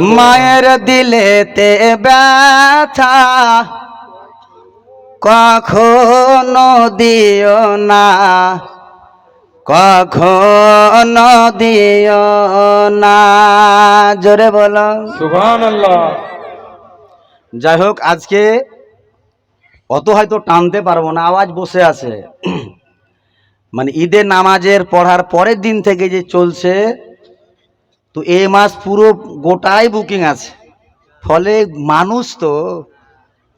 মায়ের দিলেতে ব্যথা। কখনো দিও না কখনো দিও না। জোরে বলো। যাই হোক আজকে অত হয়তো টানতে পারব না আওয়াজ বসে আছে। মানে ঈদের নামাজের পড়ার পরের দিন থেকে যে চলছে তো এ মাস পুরো গোটাই বুকিং আছে। ফলে মানুষ তো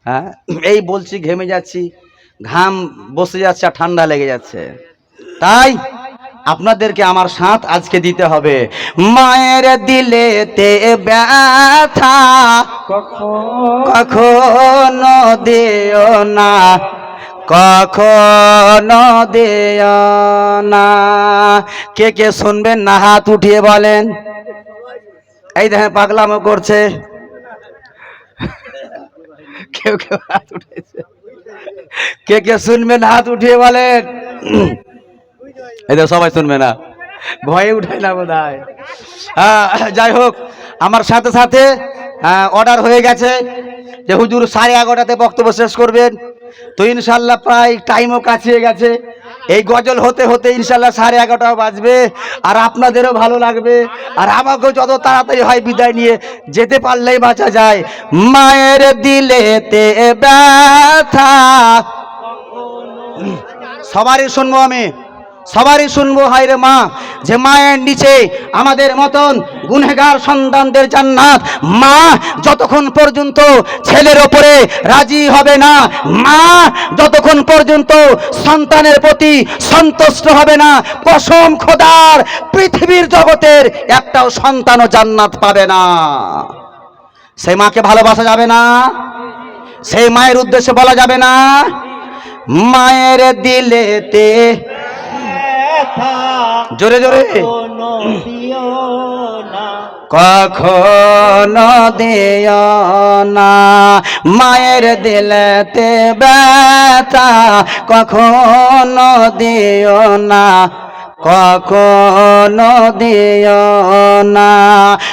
হ্যাঁ এই বলছি ঘেমে যাচ্ছি, ঘাম বসে যাচ্ছে আর ঠান্ডা লেগে যাচ্ছে। তাই আপনাদেরকে আমার সাথ আজকে দিতে হবে। মায়ের দিলেতে ব্যথা কখন কখনো দিও না, কখনো দিও না। কে কে শুনবেন? না হাত উঠিয়ে বলেন। এই দেখেন, পাগলামো করছে। কেউ কেউ হাত উঠেছে কে কে শুনবেন? হাত উঠিয়ে বলেন। এই দেখো সবাই শুনবে না। ভয়ে উঠে না বোধ হয়, যাই হোক, আমার সাথে সাথে অর্ডার হয়ে গেছে যে হুজুর সাড়ে এগারোটাতে বক্তব্য শেষ করবেন। তো ইনশাল্লাহ প্রায় টাইমও কাছিয়ে গেছে। এই গজল হতে হতে ইনশাল্লাহ সাড়ে এগারোটাও বাজবে। আর আপনাদেরও ভালো লাগবে। আর আমাকেও যত তাড়াতাড়ি হয় বিদায় নিয়ে যেতে পারলেই বাঁচা যায়। মায়ের দিলেতে ব্যথা। সবারই শুনব আমি। সবারই শুনব, হায় রে মা। যে মায়ের নিচে আমাদের মতন গুনেগার সন্তানদের জান্নাত, মা যতক্ষণ পর্যন্ত ছেলের ওপরে রাজি হবে না, মা যতক্ষণ পর্যন্ত সন্তানের প্রতি সন্তুষ্ট হবে না কসম খোদার পৃথিবীর জগতের একটাও সন্তানও জান্নাত পাবে না। সেই মাকে ভালোবাসা যাবে না, সেই মায়ের উদ্দেশ্যে বলা যাবে না, মায়ের দিলেতে জোরে জোরে। কখনো দিও না। মায়ের দিলেতে ব্যথা কখনো দিও না। কখনো দিও না।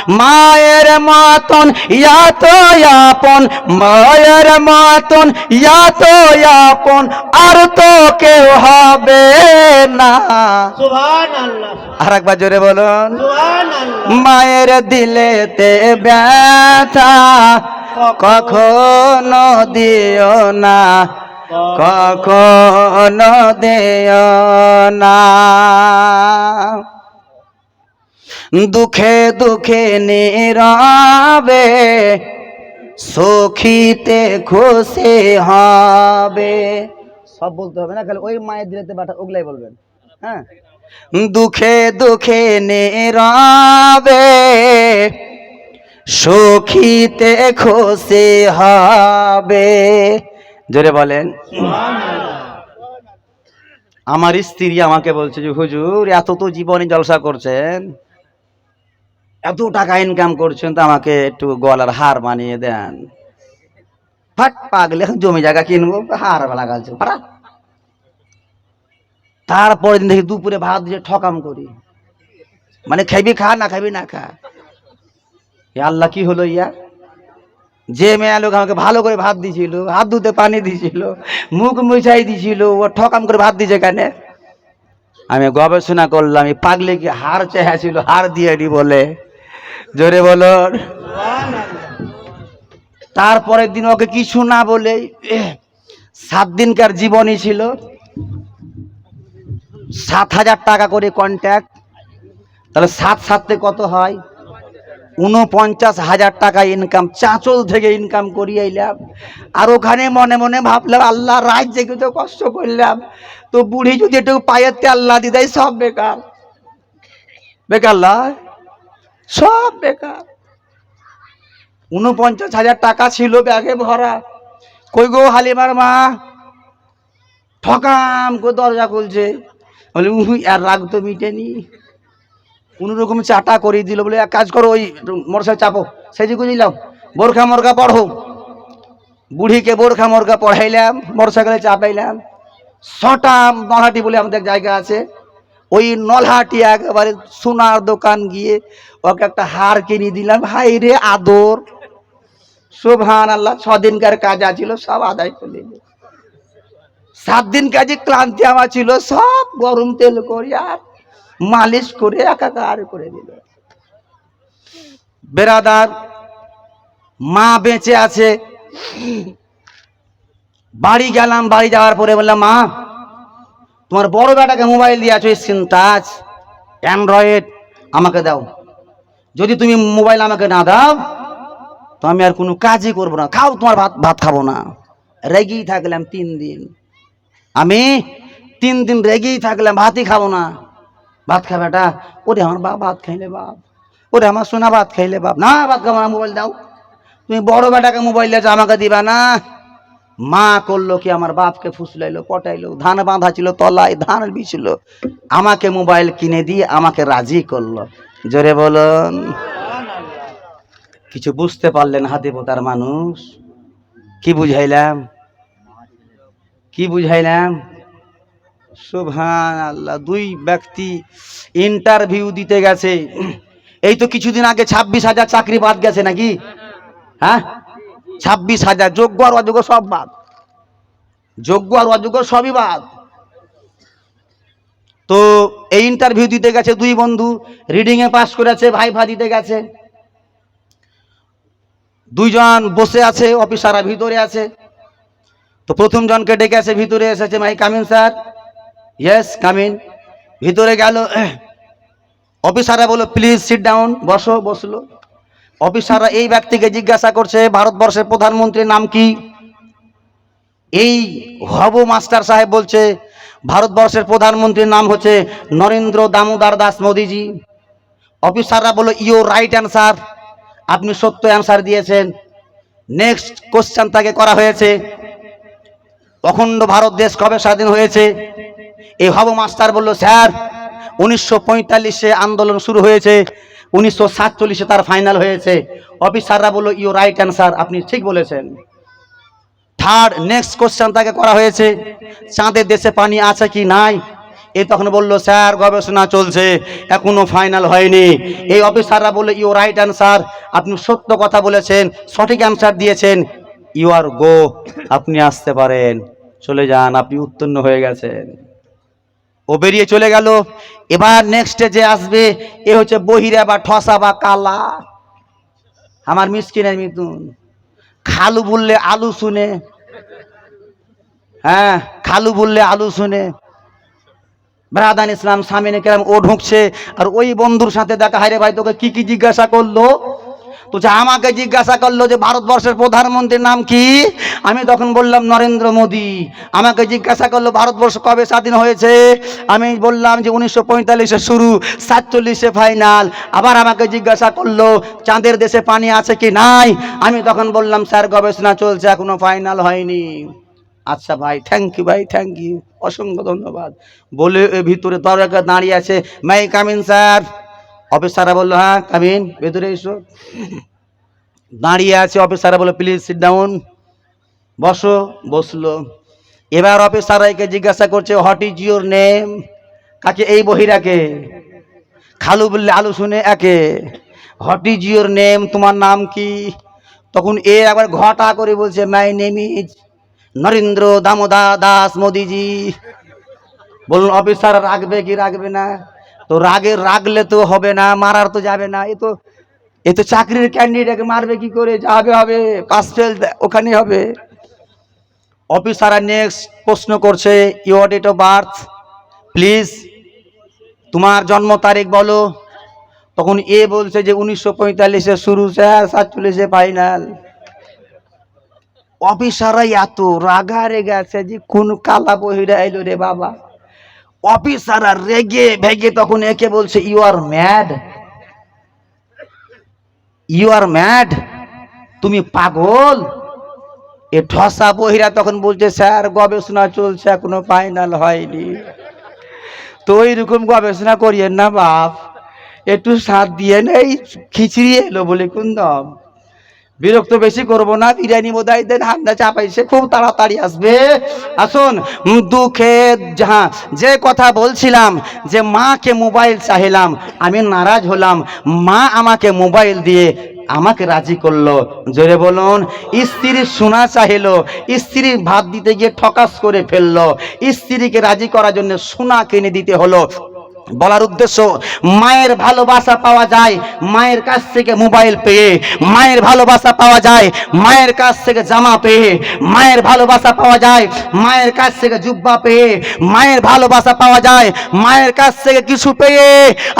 মায়ের মতন ইয়াত আপন। মায়ের মতন ইয়াত আপন। আর তো কেউ হবে না। আর একবার জোরে বলুন। মায়ের দিলেতে ব্যথা। কখনো দিও না। কখনো দিও না। দুঃখে দুঃখে নীরবে, সখিতে খুশি হবে। সব বলতে হবে না, খালি ওই মায়ের দিলেতে বাটা ওগুলাই বলবেন। হ্যাঁ? দুঃখে দুঃখে নীরবে, সুখিতে খুশি হবে। জোরে বলেন। আমার স্ত্রী আমাকে বলছে যে, হুজুর, এত তো জীবনে জলসা করছেন। এত টাকা ইনকাম করছেন, তো আমাকে একটু গলার হার বানিয়ে দেন। ফাট, পাগলে জমি জায়গা কিনবো, হার লাগালছে ফাটা। তারপরে দিন দেখি দুপুরে ভাত দিয়ে ঠকাম করি। মানে খাইবি খা, না খাইবি না খা। আল্লাহ কি হলো ইয়া? যে মেয়ে লোক আমাকে ভালো করে ভাত দিছিল, হাত ধুতে পানি দিছিল, মুখ মুছাই দিছিল, ও ঠকাম করে ভাত দিছে কেন? আমি গবেষণা করলাম পাগলে কি হার চেয়েছিল হার দিয়ে দি বলে। জোরে বলো। তারপরের দিন ওকে কিছু না বলে সাত দিনকার জীবনই ছিল। সাত হাজার টাকা করে কন্ট্যাক্ট তাহলে সাত সাততে কত হয়? উনপঞ্চাশ হাজার টাকা ইনকাম চাঁচল থেকে ইনকাম করিয়ে এলাম। আর ওখানে মনে মনে ভাবলাম, আল্লাহ রাজ্যে তো কষ্ট করলাম। তো বুড়ি যদি একটু পায়ের তেল না দিদাই সব বেকার। বেকার সব বেকার। উনপঞ্চাশ হাজার টাকা ছিল ব্যাগে ভরা। কই গো হালিমার মা? ঠকাম করে দরজা খুলছে। বলে আর রাগ তো মিটেনি। কোনো রকম চাটা করিয়ে দিল বলে, এক কাজ করো, ওই মোটরসাইকেল চাপো। সেই যে দিলাম বোরখা মোরখা পড়ো। বুড়িকে বোরখা মোরখা পড়াইলাম মোটরসাইকেলে চাপাইলাম। ছটা নহাটি বলে আমাদের জায়গা আছে। ওই নলহাটি একেবারে সোনার দোকান গিয়ে ওকে একটা হার কিনে দিলাম। হাই রে আদর। শোভান আল্লাহ ছ দিনকার কাজ আছিল, সব আদায় করে সাত দিন কাজে ক্লান্তি আমার ছিল, সব গরম তেল করে আর মালিশ করে একাকার করে দিল। বেরাদার, মা বেঁচে আছে। বাড়ি গেলাম, বাড়ি যাওয়ার পরে বললাম, মা, তোমার বড় বেটাকে মোবাইল দিয়ে আছো স্ক্রিন টাচ, অ্যান্ড্রয়েড, আমাকে দাও। যদি তুমি মোবাইল আমাকে না দাও, তো আমি আর কোনো কাজই করব না। খাও, তোমার ভাত ভাত খাব না। রেগেই থাকলাম তিন দিন। আমি তিন দিন রেগেই থাকলাম, ভাতই খাব না। ভাত খাবে বেটা, ওরে আমার বাপ ভাত খাইলে বাপ, ওরে আমার সোনা ভাত খাইলে বাপ। না, ভাত খাব না মোবাইল দাও। তুমি বড় বেটাকে মোবাইল দিয়েছ, আমাকে দিবা না। মা করল কি, আমার বাপকে ফুসলাইলো, পটাইলো, ধান বাঁধা ছিল তলায়, ধান বিছিল। আমাকে মোবাইল কিনে দিয়ে আমাকে রাজি করল। জোরে বলুন। কিছু বুঝতে পারলেন হাতে পোতার মানুষ? কি বুঝাইলাম? কি বুঝাইলাম? সুবহান আল্লাহ দুই ব্যক্তি ইন্টারভিউ দিতে গেছে। এই তো কিছুদিন আগে ছাব্বিশ হাজার চাকরি বাদ গেছে নাকি? হ্যাঁ? ছাব্বিশ হাজার, যোগ্য আর অযোগ্য সব বাদ। যোগ্য আর অযোগ্য সবই বাদ। তো এই ইন্টারভিউ দিতে গেছে দুই বন্ধু রিডিংয়ে পাস করেছে, ভাইভা দিতে গেছে। দুইজন বসে আছে অফিসাররা ভিতরে আছে। তো প্রথম জনকে ডেকে আছে ভিতরে এসেছে may come in sir. Yes come in ভিতরে গেল, অফিসাররা বলল প্লিজ সিট ডাউন বসো, বসল। অফিসাররা এই ব্যক্তিকে জিজ্ঞাসা করছে, ভারতবর্ষের প্রধানমন্ত্রীর নাম কি? এই হব মাস্টার সাহেব বলছে, ভারতবর্ষের প্রধানমন্ত্রীর নাম হচ্ছে নরেন্দ্র দামোদর দাস মোদিজি। অফিসাররা বলল ইউ রাইট অ্যান্সার আপনি সত্য অ্যান্সার দিয়েছেন। নেক্সট কোশ্চেন তাকে করা হয়েছে, অখণ্ড ভারত দেশ কবে স্বাধীন হয়েছে? এই হব মাস্টার বলল, স্যার, উনিশশো পঁয়তাল্লিশে আন্দোলন শুরু হয়েছে, উনিশশো সাতচল্লিশে তার ফাইনাল হয়েছে। অফিসাররা বলল ইউ রাইট অ্যান্সার আপনি ঠিক বলেছেন। থার্ড নেক্সট কোশ্চেন তাকে করা হয়েছে, চাঁদের দেশে পানি আছে কি নাই? এ তখন বলল, স্যার, গবেষণা চলছে, এখনও ফাইনাল হয়নি। এই অফিসাররা বলল ইউ রাইট অ্যান্সার আপনি সত্য কথা বলেছেন, সঠিক অ্যান্সার দিয়েছেন। ইউ আর গো আপনি আসতে পারেন। চলে যান, আপনি উত্তীর্ণ হয়ে গেছেন। ও বেরিয়ে চলে গেল। এবার নেক্সটে যে আসবে, এ হচ্ছে বহিরা বা ঠসা বা কালা। আমার মিসকিনের মিতুন খালু বললে আলু শুনে। হ্যাঁ খালু বললে আলু শুনে। ব্রাদান ইসলাম সামিনে কেরাম ও ঢুকছে। আর ওই বন্ধুর সাথে দেখা হায় রে ভাই, তোকে কি কি জিজ্ঞাসা করল? তো আমাকে জিজ্ঞাসা করল যে ভারতবর্ষের প্রধানমন্ত্রীর নাম কি? আমি তখন বললাম, নরেন্দ্র মোদী। আমাকে জিজ্ঞাসা করল, ভারতবর্ষ কবে স্বাধীন হয়েছে? আমি বললাম যে উনিশশো পঁয়তাল্লিশে শুরু, সাতচল্লিশে ফাইনাল। আবার আমাকে জিজ্ঞাসা করল, চাঁদের দেশে পানি আছে কি নাই? আমি তখন বললাম, স্যার, গবেষণা চলছে, এখনও ফাইনাল হয়নি। আচ্ছা ভাই থ্যাংক ইউ ভাই থ্যাংক ইউ অসংখ্য ধন্যবাদ। বলে ভিতরে দরজা দাঁড়িয়ে আছে। May come in sir. অফিসাররা বলল হ্যাঁ কামিন ভেতরে এসো। দাঁড়িয়ে আছে অফিসাররা বলল প্লিজ সিট ডাউন বসো। বসল। এবার অফিসাররা একে জিজ্ঞাসা করছে হোয়াট ইজ ইউর নেম কাকে এই বহিরাকে। খালু বললে, আলু শুনে একে। হোয়াট ইজ ইউর নেম তোমার নাম কি? তখন এ একবার ঘটা করে বলছে my name is Narendra Damoda Das Modiji. বলুন, অফিসার রাখবে কি রাখবে না? তো রাগে রাগলে তো হবে না, মারার তো যাবে না। এ তো এ তো চাকরির ক্যান্ডিডেটকে মারবে কি করে? যাবে হবে, পাস ফেল ওখানে হবে। অফিসাররা নেক্সট প্রশ্ন করছে your date of birth please তোমার জন্ম তারিখ বলো। তখন এ বলছে যে, উনিশশো পঁয়তাল্লিশে শুরু, স্যার, সাতচল্লিশে ফাইনাল অফিসাররা এত রাগা রেগে আছে যে, কোন কালা বহিরা এলো রে বাবা। অফিসাররা রেগে ভেগে তখন একে বলছে you are mad you are mad তুমি পাগল? এ ঠসা বহিরা তখন বলছে, স্যার, গবেষণা চলছে, এখনও ফাইনাল হয়নি। তো এইরকম গবেষণা করিয়েন না, বাপ। একটু সাথ দিয়ে এই খিচড়ি এলো বলে, কুন্দম বিরক্ত বেশি করব না, বিরিয়ানি বোধহয় দেন, হান্ডা চাপাইছে খুব তাড়াতাড়ি আসবে। আসুন, দুঃখে হ্যাঁ যে কথা বলছিলাম, যে মাকে মোবাইল চাইলাম আমি নারাজ হলাম, মা আমাকে মোবাইল দিয়ে আমাকে রাজি করল। জোরে বলুন স্ত্রী শোনা চাইলো স্ত্রী ভাত দিতে গিয়ে ঠকাস করে ফেলল, স্ত্রীকে রাজি করার জন্য সোনা কিনে দিতে হলো। বলার উদ্দেশ্য, মায়ের ভালোবাসা পাওয়া যায় মায়ের কাছ থেকে মোবাইল পেয়ে, মায়ের ভালোবাসা পাওয়া যায় মায়ের কাছ থেকে জামা পেয়ে, মায়ের ভালোবাসা পাওয়া যায় মায়ের কাছ থেকে জুব্বা পেয়ে, মায়ের ভালোবাসা পাওয়া যায় মায়ের কাছ থেকে কিছু পেয়ে,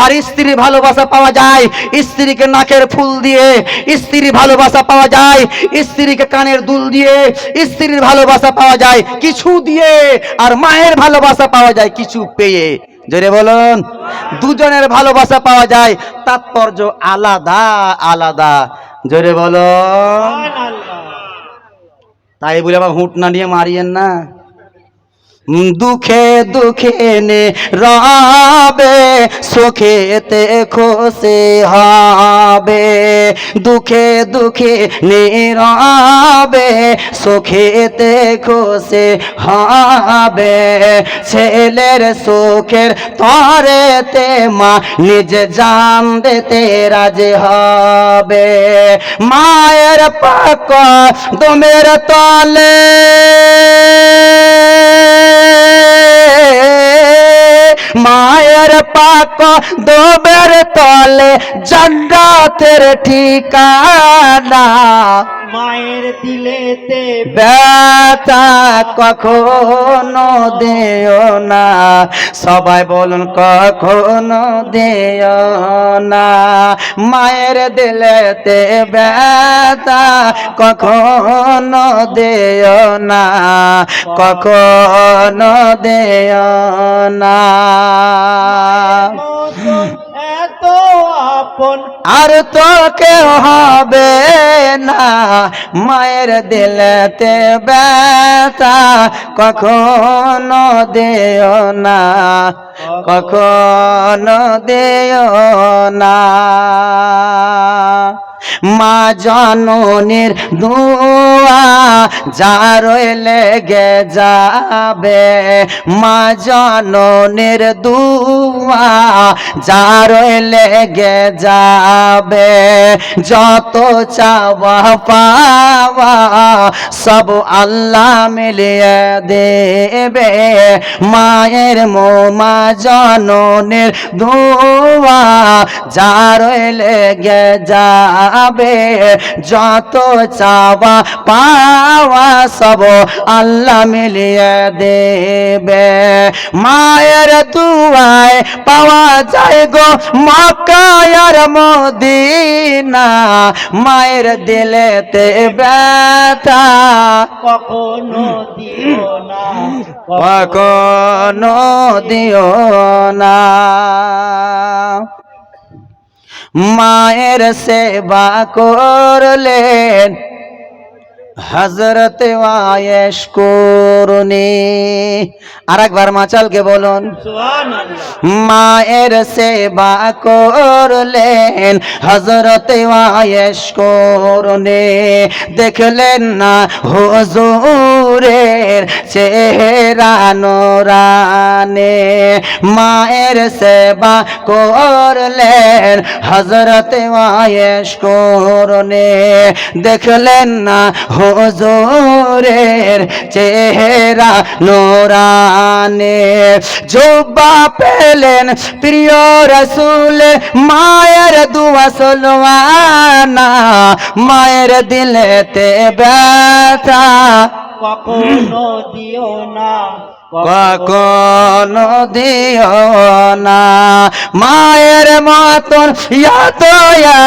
আর স্ত্রীর ভালোবাসা পাওয়া যায় স্ত্রীকে নাকের ফুল দিয়ে, স্ত্রীর ভালোবাসা পাওয়া যায় স্ত্রীকে কানের দুল দিয়ে, স্ত্রীর ভালোবাসা পাওয়া যায় কিছু দিয়ে, আর মায়ের ভালোবাসা পাওয়া যায় কিছু পেয়ে। জোরে বলুন দুজনের ভালোবাসা পাওয়া যায় তাৎপর্য আলাদা আলাদা। জোরে বলুন। তাই বলে আবার হুঁট না নিয়ে মারিয়েন না। দুঃখে দুঃখে নে রবে সুখেতে খুশি হবে। দুঃখে দুঃখে নে রবে সুখেতে খুশি হবে। ছেলের সুখের তরেতে মা নিজে জান দিতে রাজি হবে। মায়ের পাক দমের তলে মায়ের পাক দোবের তলে জন্নাতের ঠিকানা। মায়ের দিলেতে ব্যথা কখনো দেও না। সবাই বলুন কখনো দেও না। মায়ের দিলেতে ব্যথা কখনো দেও না। কখনো দেও না। আপন আর তো কেউ হবে না। মায়ের দিলতে ব্যথা কখনো দেও না, কখনো দেও না। মা জননীর দুয়া যার লেগে যাবে। মা জননীর দুয়া যার লেগে যাবে। যত চাওয়া পাওয়া সব আল্লাহ মিলিয়ে দেবে। মায়ের মো মোমা জননের দোয়া যার লেগে যাবে যত চাওয়া পাওয়া সব আল্লাহ মিলিয়ে দেবে। মায়ের দুয়ায় পাওয়া যায় গো মক্কায়ার মদিনা মায়ের দিলেতে ব্যথা কখনো দিও না। কখনো দিও না। মায়ের সেবা করলেন। হজরত ওয়ায়েশ করুনি আর একবার মাচালকে বলুন। মায়ের সেবা করলেন হজরত ওয়ায়েশ করুনে দেখলেন না হুজুরের চেহারা নোরানে। মায়ের সেবা করলেন হজরত ওয়ায়েশ করুনে দেখলেন না হুজুরের চেহারা নোরানে জোবা পেলেন প্রিয় রসুল মায়ের দুয়া সলওয়ানা মায়ের দিলেতে ব্যথা কখনো দিও না কখনো দিও না। মায়ের মতন এত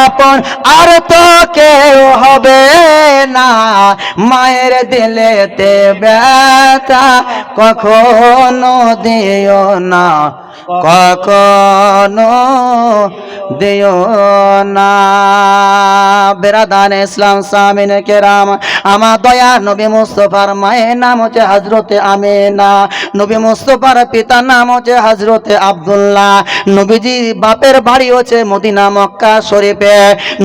আপন, আর তো কেউ হবে না। মায়ের দিলেতে ব্যথা কখনো দিও না। কখনো দিও না। বেরাদান ইসলাম সামিন কেরাম, আমার দয়া নবী মুস্তফার মায়ের নাম হচ্ছে হজরতে আমেনা। নবী মুস্তফার পিতার নাম হচ্ছে হজরতে আব্দুল্লাহ। নবীজি বাপের বাড়ি হচ্ছে মদিনা মক্কা শরীফে।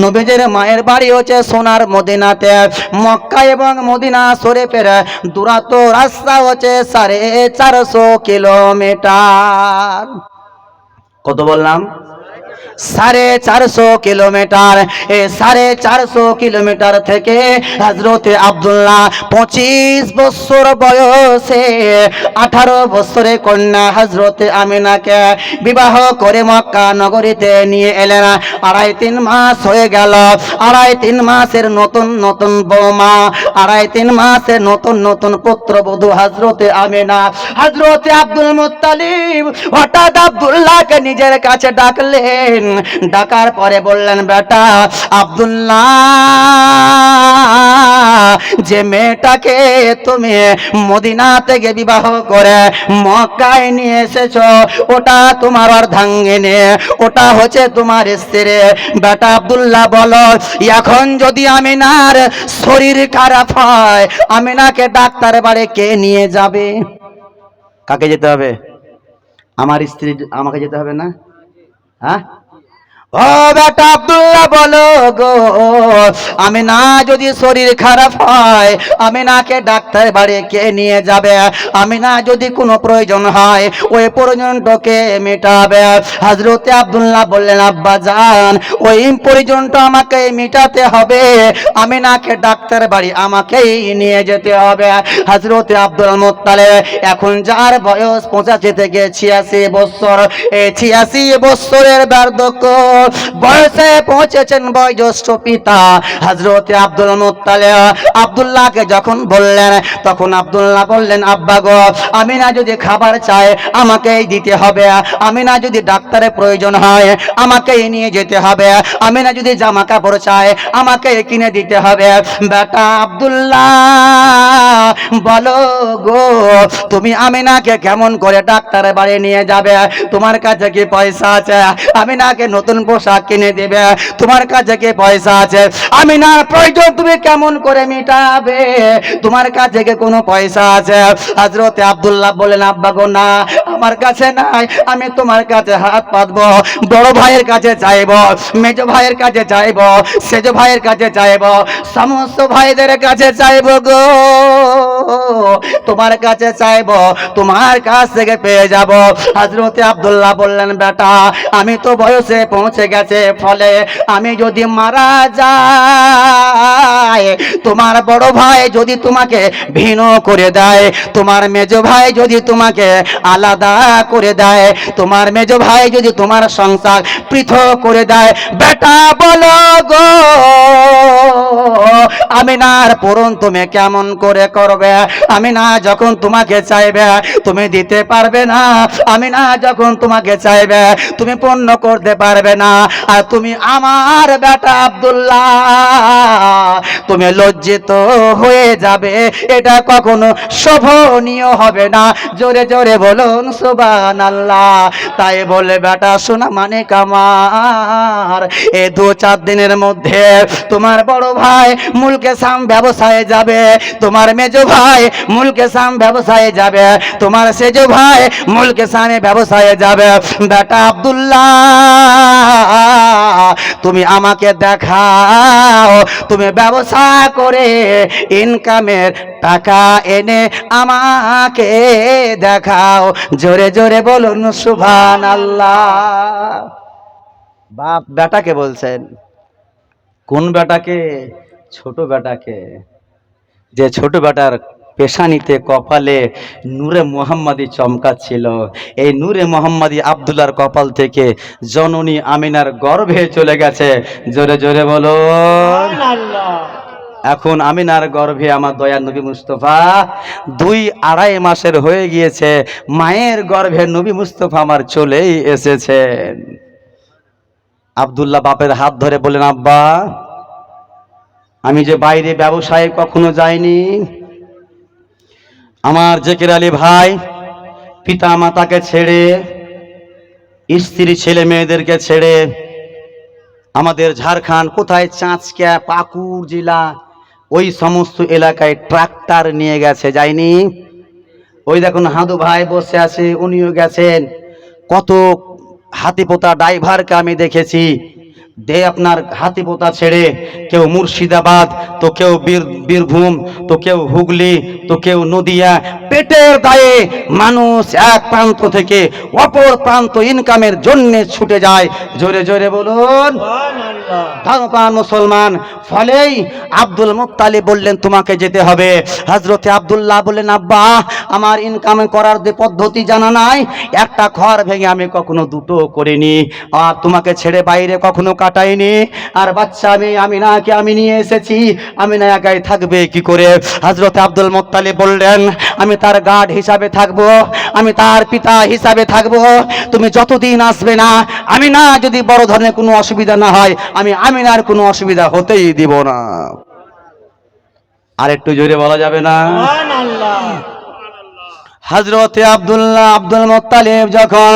নবীজির মায়ের বাড়ি হচ্ছে সোনার মদিনাতে। মক্কা এবং মদিনা শরীফের দূরাত রাস্তা হচ্ছে সাড়ে চারশো কিলোমিটার। কত বললাম? সাড়ে চারশো কিলোমিটার। এ সাড়ে চারশো কিলোমিটার থেকে হজরতে আবদুল্লাহ পঁচিশ বছর বয়সে আঠারো বছরে কন্যা হজরতে আমিনাকে বিবাহ করে মক্কা নগরীতে নিয়ে এলেন। আড়াই তিন মাস হয়ে গেল। আড়াই তিন মাসের নতুন নতুন বৌমা, আড়াই তিন মাসের নতুন নতুন পুত্রবধূ হজরতে আমিনা। হজরতে আব্দুল মুত্তালিব হঠাৎ আব্দুল্লাহকে নিজের কাছে ডাকলেন। ডাকার পরে বললেন, বেটা আব্দুল্লাহ, যে মেয়েটাকে তুমি মদিনা থেকে বিবাহ করে মক্কায় নিয়ে এসেছ, ওটা তোমার অর্ধাঙ্গিনী, ওটা হচ্ছে তোমার স্ত্রী। বেটা আব্দুল্লাহ বলো, এখন যদি আমিনার শরীর খারাপ হয়, আমিনাকে ডাক্তার বাড়ি কে নিয়ে যাবে? কাকে যেতে হবে? আমার স্ত্রী আমাকে যেতে হবে না? হ্যাঁ? ও বেটা আব্দুল্লাহ, বলো গো। আমি না যদি শরীর খারাপ হয়, আমি নাকে ডাক্তার বাড়ি কে নিয়ে যাবে? আমি না যদি কোনো প্রয়োজন হয়, ওই প্রয়োজনটাকে মেটাবে। হাজরতে আব্দুল্লাহ বললেন, আব্বা যান ওই প্রয়োজনটা আমাকে মেটাতে হবে। আমি নাকে ডাক্তার বাড়ি আমাকেই নিয়ে যেতে হবে। হাজরতে আব্দুল মোত্তালে এখন যার বয়স পঁচাশি থেকে ছিয়াশি বছর, এই ছিয়াশি বছরের বার্ধক্য বয়সে পৌঁছেছেন বয়োজ্যেষ্ঠ পিতা হজরত আব্দুল মুত্তালে আব্দুল্লাহকে যখন বললেন, তখন আব্দুল্লাহ বললেন, আব্বা গো, আমি না যদি খাবার চাই, আমাকেই দিতে হবে। আমি না যদি ডাক্তারের প্রয়োজন হয়, আমাকেই নিয়ে যেতে হবে। আমি না যদি জামা কাপড় চাই আমাকে কিনে দিতে হবে। বেটা আব্দুল্লাহ বলো গো, তুমি আমিনাকে কেমন করে ডাক্তারের বাড়ি নিয়ে যাবে? তোমার কাছে কি পয়সা আছে? আমিনাকে নতুন পোশাক কিনে দেবে, তোমার কাছে কি পয়সা আছে? আমিনার প্রয়োজন, তুমি কেমন করে মিটাবে? তোমার কাছে কি কোনো পয়সা আছে? হজরতে আব্দুল্লাহ বলেন আব্বা গো, না, আমার কাছে নাই, আমি তোমার কাছে হাত পাতবো, বড় ভাইয়ের কাছে চাইব মেজ ভাইয়ের কাছে চাইব সেজ ভাইয়ের কাছে চাইব সমস্ত ভাইদের কাছে চাইব গো। তোমার কাছে চাইব, তোমার কাছ থেকে পেয়ে যাব। হজরতে আব্দুল্লাহ বললেন, বেটা, আমি তো বয়সে পৌঁছে গেছে ফলে আমি যদি মারা যাই, তোমার বড় ভাই যদি তোমাকে ভিন্ন করে দেয়, তোমার মেজ ভাই যদি তোমাকে আলাদা করে দেয়, তোমার মেজ ভাই যদি তোমার সংসার পৃথক করে দেয়, বেটা বলো গো আমি না আর পূরণ তুমি কেমন করে করবে? আমি না যখন তোমাকে চাইবে, তুমি দিতে পারবে না। আমি না যখন তোমাকে চাইবে, তুমি পূর্ণ করতে পারবে না। আর তুমি আমার বেটা আব্দুল্লাহ। তুমি লজ্জিত হয়ে যাবে, এটা কখনো শোভনীয় হবে না। জোরে জোরে বলুন সুবান আল্লাহ তাই বলে, বেটা, শোনা মানে কামার। এ দু চার দিনের মধ্যে তোমার বড় ভাই মুলকে সাম ব্যবসায় যাবে, তোমার মেজো ভাই মুলকে সাম ব্যবসায় যাবে, তোমার সেজো ভাই মুলকে সামে ব্যবসায় যাবে। বেটা আব্দুল্লাহ তুমি আমাকে দেখাও, তুমি ব্যবসা করে ইনকামের টাকা এনে আমাকে দেখাও। জোরে জোরে বলুন সুভান আল্লাহ বাপ বেটাকে বলছেন, কোন বেটাকে? ছোট বেটাকে। যে ছোট বেটার পেশানিতে কপালে নূরে মোহাম্মদি চমকাচ্ছিল। এই নূরে মোহাম্মদি আবদুল্লার কপাল থেকে জননী আমিনার গর্ভে চলে গেছে। জোরে জোরে বলো। এখন আমিনার গর্ভে আমার দয়া নবী মুস্তফা দুই আড়াই মাসের হয়ে গিয়েছে। মায়ের গর্ভে নবী মুস্তফা আমার চলেই এসেছেন আব্দুল্লাহ বাপের হাত ধরে বলেন আব্বা আমি যে বাইরে ব্যবসায় কখনো যাইনি আমার জেকের আলী ভাই পিতা মাতাকে ছেড়ে, স্ত্রী ছেলে মেয়েদেরকে ছেড়ে, আমাদের ঝাড়খণ্ড কোথায় চাঁচকা পাকুড় জেলা, ওই সমস্ত এলাকায় ট্রাক্টর নিয়ে গেছে, যায়নি? ওই দেখুন হাদু ভাই বসে আছে, উনিও গেছেন। কত হাতি পোতা ড্রাইভারকে আমি দেখেছি। দে আপনার হাতি পোতা ছেড়ে কেউ মুর্শিদাবাদ তো কেউ বীর বীরভূম তো কেউ হুগলি তো কেউ নদিয়া পেটের দায়ে মানুষ এক প্রান্ত থেকে অপর প্রান্ত ইনকামের জন্য ছুটে যায়। জোরে জোরে বলুন। ধর্মপ্রাণ মুসলমান ফলেই আব্দুল মুত্তালিব বললেন তোমাকে যেতে হবে। হজরতে আব্দুল্লাহ বললেন আব্বা আমার ইনকাম করার যে পদ্ধতি জানা নাই একটা ঘর ভেঙে আমি কখনো দুটো করিনি। আর তোমাকে ছেড়ে বাইরে কখনো কাটাইনি আর বাচ্চা আমি আমি নাকে আমি নিয়ে এসেছি। আমি না একাই থাকবে কি করে? হজরতে আব্দুল মুত্তালিব বললেন, আমি তার গার্ড হিসাবে থাকব। আমি তার পিতা হিসাবে থাকব। তুমি যতদিন আসবে না আমি না যদি বড় ধরনের কোনো অসুবিধা না হয়, আমি আমিনার কোনো অসুবিধা হতেই দিব না। আর একটু জোরে বলা যাবে না? হজরতে আব্দুল্লাহ আব্দুল মোত্তালিব যখন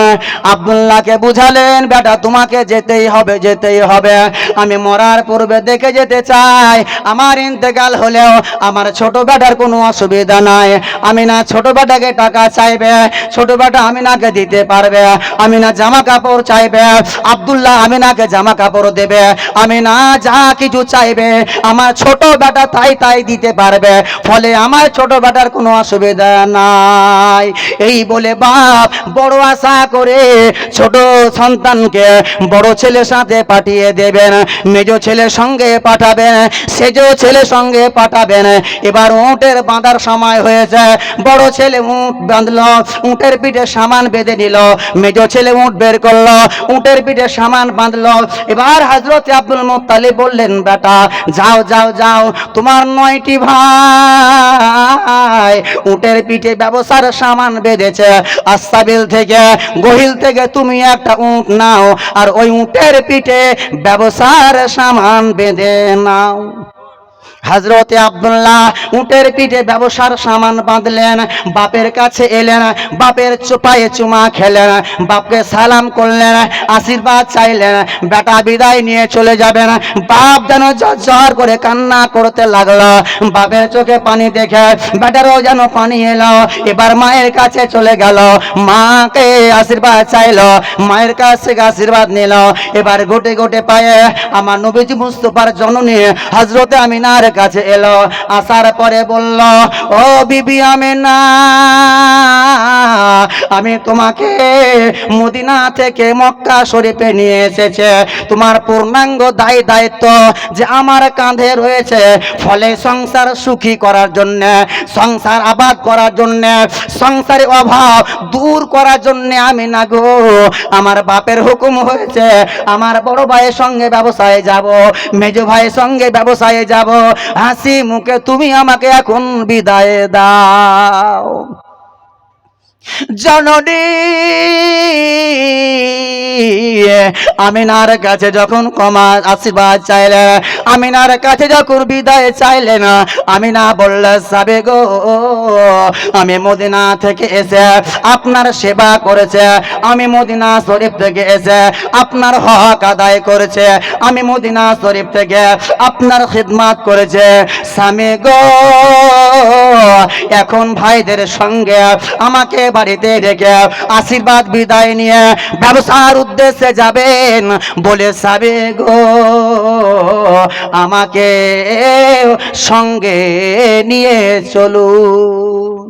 আব্দুল্লাহকে বুঝালেন, বেটা, তোমাকে যেতেই হবে যেতেই হবে। আমি মরার পূর্বে দেখে যেতে চাই। আমার ইন্তেকাল হলেও আমার ছোট বেটার কোনো অসুবিধা নাই। আমি না ছোট বেটাকে টাকা চাইবে, ছোট বেটা আমিনাকে দিতে পারবে। আমি না জামা কাপড় চাইবে, আব্দুল্লাহ আমিনাকে জামা কাপড় দেবে। আমি না যা কিছু চাইবে, আমার ছোট বেটা তাই তাই দিতে পারবে। ফলে আমার ছোট বেটার কোনো অসুবিধা নাই এই বলে বাপ বড় আশা করে ছোট সন্তানকে বড় ছেলের সাথে পাঠিয়ে দেবেন মেজ ছেলের সঙ্গে পাঠাবেন, সেজ ছেলের সঙ্গে পাঠাবেন। এবার উঁটের বাঁধার সময় হয়েছে। বড় ছেলে উঁট বাঁধলো, উঁটের পিঠে সামান বেঁধে নিল মেজ ছেলে উঁট বের করল, উঁটের পিঠে সামান বাঁধলো। এবার হজরত আব্দুল মুত্তালিব বললেন, বেটা, যাও যাও যাও, তোমার নয়টি ভাই, উটের পিঠে ব্যবসার সামান বেঁধেছে। আস্তাবিল থেকে, গহিল থেকে তুমি একটা উঁট নাও, আর ওই উঁটের পিঠে ব্যবসার সামান বেঁধে নাও। হজরতে আব্দুল্লাহ উটের পিঠে ব্যবসার সামান বাঁধলেন, বাপের কাছে এলেন, বাপের চোপায়ে চুমা খেলেন, বাপকে সালাম করলেন, আশীর্বাদ চাইলেন, বেটা বিদায় নিয়ে চলে যাবেন। বাপ যেন জ্বর করে কান্না করতে লাগল, বাপের চোখে পানি দেখে বেটারও যেন পানি এলো, এবার মায়ের কাছে চলে গেল, মাকে আশীর্বাদ চাইলো, মায়ের কাছ থেকে আশীর্বাদ নিল। এবার গোটে গোটে পায়ে আমার নবীজি মুস্তফার জননী হজরতে আমিনার কাছে এলো, আসার পরে বলল, ও বিবি আমিনা, আমি তোমাকে মদিনা থেকে মক্কা শরীফে নিয়ে এসেছে। তোমার পূর্ণাঙ্গ দায় দায়িত্ব যে আমার কাঁধে রয়েছে। ফলে সংসার সুখী করার জন্য, সংসার আবাদ করার জন্য, সংসারের অভাব দূর করার জন্য আমি না গো, আমার বাপের হুকুম হয়েছে, আমার বড় ভাইয়ের সঙ্গে ব্যবসায় যাব, মেজ ভাইয়ের সঙ্গে ব্যবসায়ে যাব হাসি মুখে তুমি আমাকে এখন বিদায় দাও। জননী, আমিনার কাছে যখন আশীর্বাদ আমিনার কাছে যখন বিদায় সাবে গো, আমি মদিনা থেকে এসে আপনার সেবা করেছে, আমি মদিনা শরীফ থেকে এসে আপনার হক আদায় করেছে, আমি মদিনা শরীফ থেকে আপনার খিদমাত করেছে। স্বামী গো, এখন ভাইদের সঙ্গে আমাকে বাড়িতে রেখে আশীর্বাদ বিদায় নিয়ে ব্যবসার উদ্দেশ্যে যাবেন। বলে সাবে গো, আমাকে সঙ্গে নিয়ে চলুন।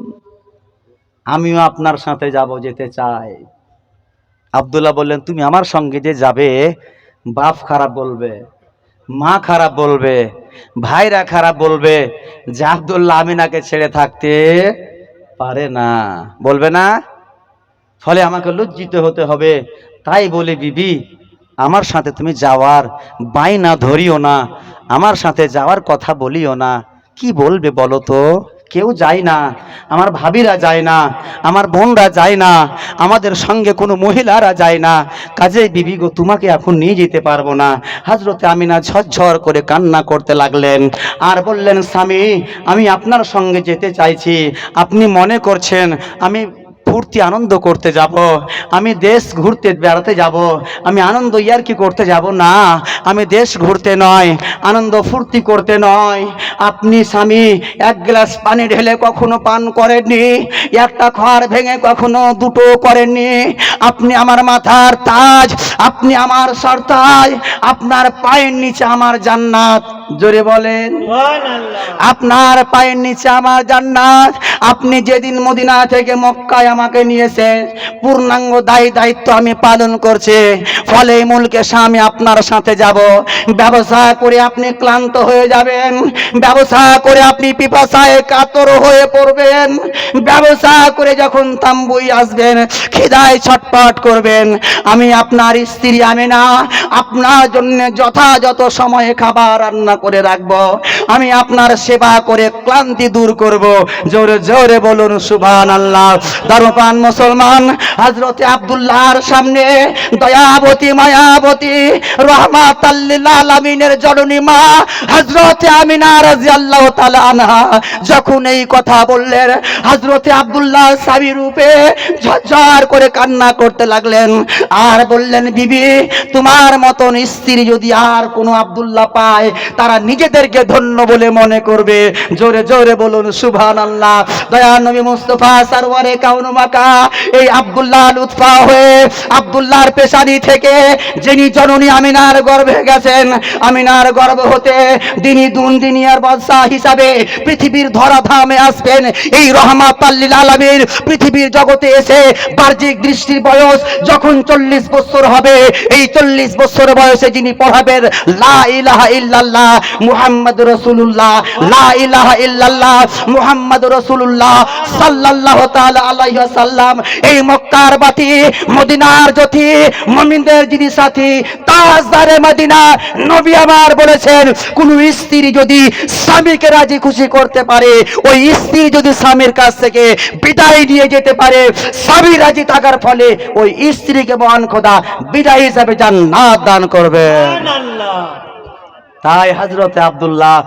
আমিও আপনার সাথে যাব যেতে চাই। আব্দুল্লাহ বললেন, তুমি আমার সঙ্গে যে যাবে, বাপ খারাপ বলবে, মা খারাপ বলবে, ভাইরা খারাপ বলবে, যে আব্দুল্লাহ আমিনাকে ছেড়ে থাকতে পারে না। বলবে না? ফলে আমাকে লজ্জিত হতে হবে। তাই বলে, বিবি, আমার সাথে তুমি যাওয়ার বাইনা ধরিও না। আমার সাথে যাওয়ার কথা বলিও না। কি বলবে বলো তো? কেউ যায় না, আমার ভাবিরা যায় না, আমার বোনরা যায় না, আমাদের সঙ্গে কোনো মহিলারা যায় না। কাজে বিবি গো, তোমাকে এখন নিয়ে যেতে পারব না। হাজরতে আমিনা ঝরঝর করে কান্না করতে লাগলেন আর বললেন, স্বামী, আমি আপনার সঙ্গে যেতে চাইছি। আপনি মনে করছেন, আমি ফুর্তি আনন্দ করতে যাব। আমি দেশ ঘুরতে বেড়াতে যাব। আমি আনন্দ ইয়ার কি করতে যাব? না, আমি দেশ ঘুরতে নয়, আনন্দ ফুর্তি করতে নয়। আপনি স্বামী, এক গ্লাস পানি ঢেলে কখনো পান করেননি? একটা খড় ভেঙে কখনো দুটো করেননি? আপনি আমার মাথার তাজ, আপনি আমার সরতাজ, আপনার পায়ের নিচে আমার জান্নাত। জোরে বলেন। আপনার পায়ের নিচে আমার জান্নাত। আপনি যেদিন মদিনা থেকে মক্কায় আমাকে নিয়েছেন পূর্ণাঙ্গ দায়ী দায়িত্ব আমি পালন করছি। ফলে এই মুলকে স্বামী আপনার সাথে যাব। ব্যবসা করে আপনি ক্লান্ত হয়ে যাবেন। ব্যবসা করে আপনি পিপাসায় কাতর হয়ে পড়বেন। ব্যবসা করে যখন তাম্বুই আসবেন খিদায় ছটপট করবেন। আমি আপনার স্ত্রী আমি না আপনার জন্য যথাযথ সময়ে খাবার রান্না করে রাখব। আমি আপনার সেবা করে ক্লান্তি দূর করব। জোরে জোরে বলুন সুবহান আল্লাহ ধর্মপান মুসলমান হজরতে আব্দুল্লাহর সামনে দয়াবতী, মায়াবতী রহমাত আলামিনের জননী মা হজরতে আমিনা রাদিয়াল্লাহু তাআলা আনহা যখন এই কথা বললেন হজরতে আব্দুল্লাহ সাবি রূপে ঝরঝর করে কান্না করতে লাগলেন। আর বললেন, বিবি, তোমার মতন স্ত্রী যদি আর কোনো আব্দুল্লাহ পায়, তারা নিজেদেরকে ধন্য বলে মনে করবে। জোরে জোরে বলুন সুবহান আল্লাহ দয়া নবী মুস্তফা সারওয়ারে কাউন মাকা, এই আব্দুল্লাহ লুৎফা হয়ে আব্দুল্লাহর পেশানি থেকে যিনি জননী আমিনার গর্ভে গেছেন, আমিনার গর্ভ হতে দিনী দুন দিনিয়ার বাদশাহ হিসাবে পৃথিবীর ধরাধামে আসবেন। এই রহমা আল্লিল আলমীর পৃথিবীর জগতে এসে বাহ্যিক দৃষ্টির বয়স যখন চল্লিশ বছর হবে, এই চল্লিশ বছর বয়সে যিনি পড়াবেন, লা ইলাহা ইল্লাল্লাহ মুহাম্মদ রসুল্লাহ লা ইলাহা ইল্লাল্লাহ, মুহাম্মদ রসুল্লাহ সাল্লাল্লাহ তাআলা ওয়াসাল্লাম। এই মক্কার বাতি, মদিনার জ্যোতি, মুমিনদের যিনি সাথী তাজদারে মদিনা, নবী আমার বলেছেন, কোন স্ত্রী যদি স্বামীকে রাজি খুশি করতে পারে, ওই স্ত্রী যদি স্বামীর কাছ থেকে বিদায় নিয়ে যেতে পারে, স্বামী রাজি থাকার ফলে ওই স্ত্রীকে মহান খোদা বিদায় হিসাবে জান্নাত দান করবে। সুবহানাল্লাহ। তাই হজরতে আব্দুল্লাহ,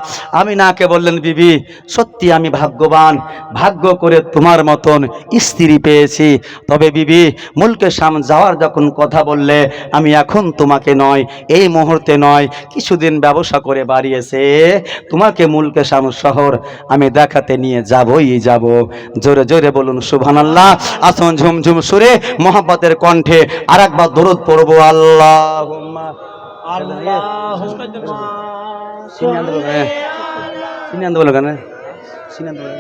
আমি নাকে বললেন, বিবি, সত্যি আমি ভাগ্যবান। ভাগ্য করে তোমার মতন স্ত্রী পেয়েছি। তবে বিবি মুলকে সাম যাওয়ার যখন কথা বললে, আমি এখন তোমাকে নয়, এই মুহূর্তে নয়, কিছুদিন ব্যবসা করে বাড়িয়েছে। তোমাকে মুলকে সাম শহর আমি দেখাতে নিয়ে যাবই যাব। জোরে জোরে বলুন সুবহান আল্লাহ আসুন ঝুমঝুম সুরে মোহাম্মতের কণ্ঠে আর একবার দরুদ পড়ব। আল্লাহ চিনি আনতে বলো। চিনি আনতে বলো কেন চিনি আনতে বলো।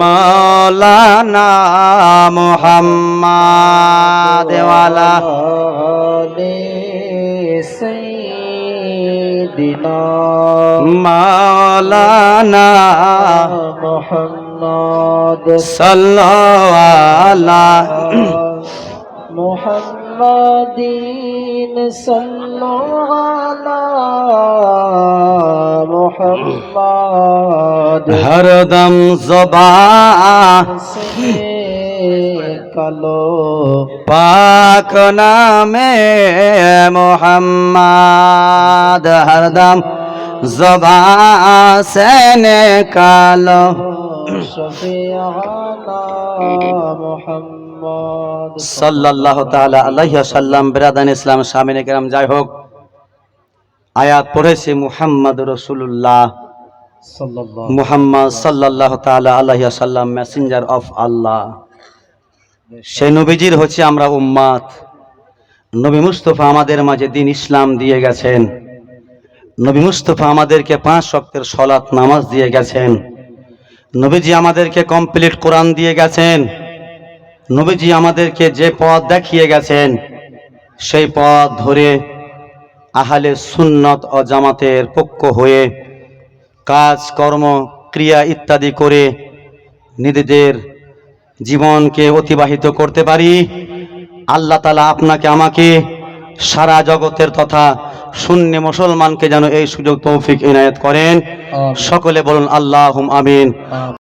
মৌলানা মোহাম্মদ ওয়ালা মৌলানা মুহাম্মদ সাল্লাল্লাহু মুহাম্মাদ হরদম জবা কালো পাক নামে মোহাম্মদ হরদম জবা সেনে কালো সাল্লাম বিরাদান ইসলাম সামিনে কেরাম যাই হোক আয়াত পড়েছে মুহাম্মদ রসুল্লাহ সাল্লাম মেসেঞ্জার অফ আল্লাহ নবীজির হচ্ছে আমরা উম্মাত। নবী মুস্তফা আমাদের মাঝে দিন ইসলাম দিয়ে গেছেন। নবী মুস্তফা আমাদেরকে পাঁচ শক্তের সলাৎ নামাজ দিয়ে গেছেন। নবীজি আমাদেরকে কমপ্লিট কোরআন দিয়ে গেছেন। নবীজি আমাদেরকে যে পথ দেখিয়ে গেছেন, সেই পথ ধরে আহালে সুন্নত ও জামাতের পক্ষ হয়ে কাজ কর্ম ক্রিয়া ইত্যাদি করে নিজেদের জীবনকে অতিবাহিত করতে পারি। আল্লাহ তালা আপনাকে, আমাকে সারা জগতের তথা শূন্য মুসলমানকে যেন এই সুযোগ তৌফিক ইনায়ত করেন। সকলে বলুন আল্লাহ আমিন।